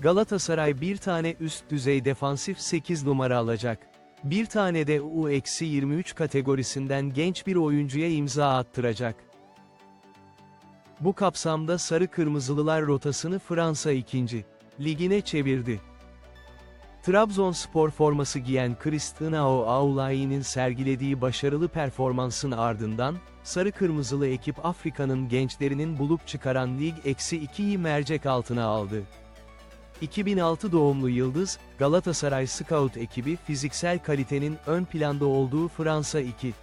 Galatasaray bir tane üst düzey defansif 8 numara alacak. Bir tane de U-23 kategorisinden genç bir oyuncuya imza attıracak. Bu kapsamda Sarı Kırmızılılar rotasını Fransa 2. Ligine çevirdi. Trabzonspor forması giyen Cristiano Aulai'nin sergilediği başarılı performansın ardından, Sarı Kırmızılı ekip Afrika'nın gençlerinin bulup çıkaran Lig Eksi 2'yi mercek altına aldı. 2006 doğumlu Yıldız, Galatasaray Scout ekibi fiziksel kalitenin ön planda olduğu Fransa 2.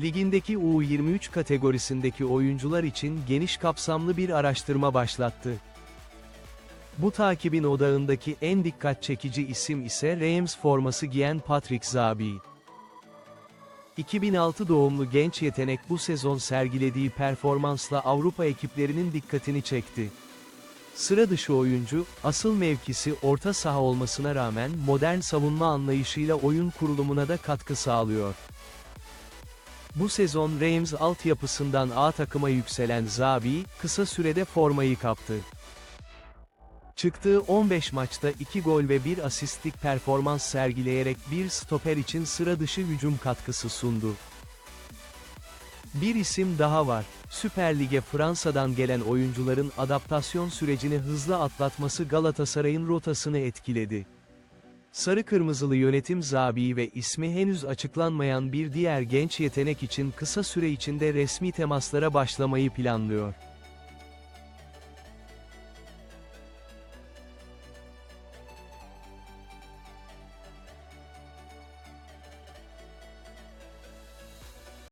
Ligindeki U23 kategorisindeki oyuncular için geniş kapsamlı bir araştırma başlattı. Bu takibin odağındaki en dikkat çekici isim ise Reims forması giyen Patrick Zabi. 2006 doğumlu genç yetenek bu sezon sergilediği performansla Avrupa ekiplerinin dikkatini çekti. Sıra dışı oyuncu, asıl mevkisi orta saha olmasına rağmen modern savunma anlayışıyla oyun kurulumuna da katkı sağlıyor. Bu sezon Reims altyapısından A takıma yükselen Zabi, kısa sürede formayı kaptı. Çıktığı 15 maçta 2 gol ve 1 asistlik performans sergileyerek bir stoper için sıra dışı hücum katkısı sundu. Bir isim daha var. Süper Lig'e Fransa'dan gelen oyuncuların adaptasyon sürecini hızlı atlatması Galatasaray'ın rotasını etkiledi. Sarı Kırmızılı yönetim Zabi ve ismi henüz açıklanmayan bir diğer genç yetenek için kısa süre içinde resmi temaslara başlamayı planlıyor.